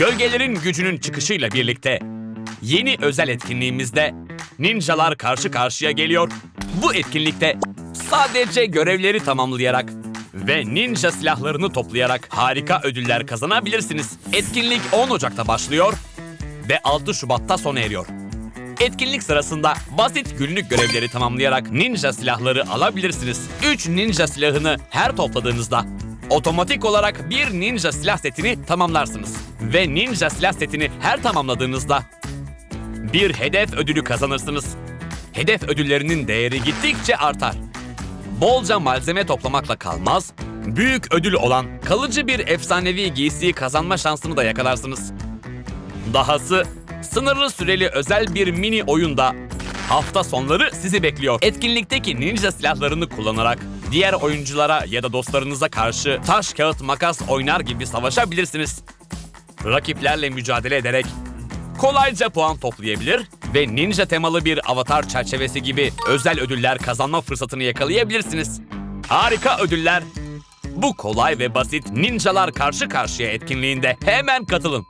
Gölgelerin gücünün çıkışıyla birlikte yeni özel etkinliğimizde ninjalar karşı karşıya geliyor. Bu etkinlikte sadece görevleri tamamlayarak ve ninja silahlarını toplayarak harika ödüller kazanabilirsiniz. Etkinlik 10 Ocak'ta başlıyor ve 6 Şubat'ta sona eriyor. Etkinlik sırasında basit günlük görevleri tamamlayarak ninja silahları alabilirsiniz. 3 ninja silahını her topladığınızda otomatik olarak bir ninja silah setini tamamlarsınız. Ve ninja silah setini her tamamladığınızda bir hedef ödülü kazanırsınız. Hedef ödüllerinin değeri gittikçe artar. Bolca malzeme toplamakla kalmaz, büyük ödül olan kalıcı bir efsanevi giysiyi kazanma şansını da yakalarsınız. Dahası sınırlı süreli özel bir mini oyunda hafta sonları sizi bekliyor. Etkinlikteki ninja silahlarını kullanarak diğer oyunculara ya da dostlarınıza karşı taş kağıt makas oynar gibi savaşabilirsiniz. Rakiplerle mücadele ederek kolayca puan toplayabilir ve ninja temalı bir avatar çerçevesi gibi özel ödüller kazanma fırsatını yakalayabilirsiniz. Harika ödüller. Bu kolay ve basit ninjalar karşı karşıya etkinliğinde hemen katılın.